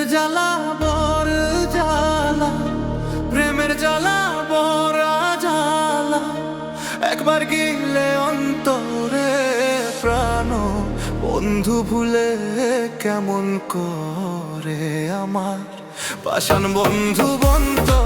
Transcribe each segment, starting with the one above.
জ্বালা বর জ্বালা, প্রেমের জ্বালা বরা জ্বালা একবার গিলে অন্তরে প্রাণ, বন্ধু ভুলে কেমন করে আমার? পাষাণ বন্ধু বন্তরে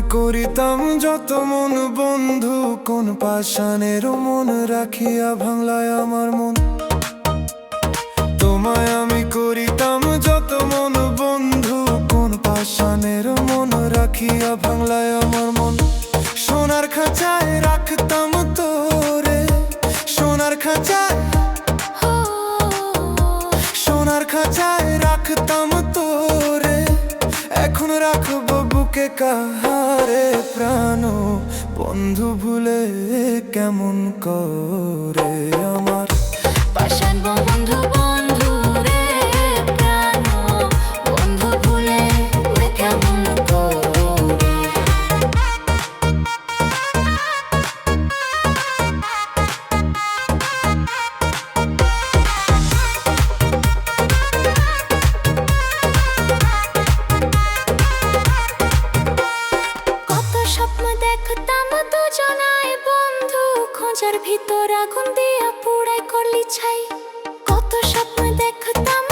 করিতাম যত মন বন্ধু কোন পাষাণের মন রাখিয়া ভাঙলায় আমার মন। তোমায় আমি করিতাম এখন রাখব বুকে কাহারে প্রাণ। বন্ধু ভুলে কেমন করে আমার খোঁজার ভিতর আগুন দিয়া পুড়ায় করলি ছাই। কত স্বপ্ন দেখতাম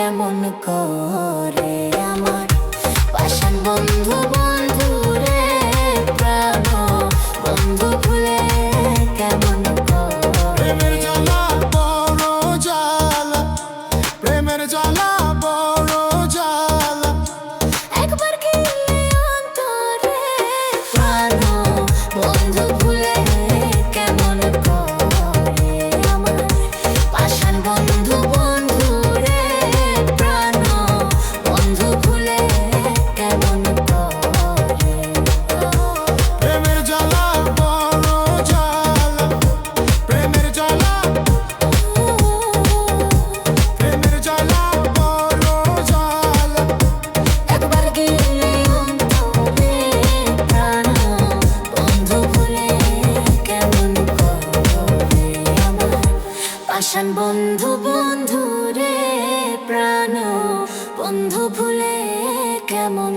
কেমন করে আমার? পাশান বন্ধু বন্ধু রে বন্ধু ভুলে কেমন প্রেমের জ্বালা, বড় জ্বালা, প্রেমের জ্বালা। বন্ধু ভুলে কেমন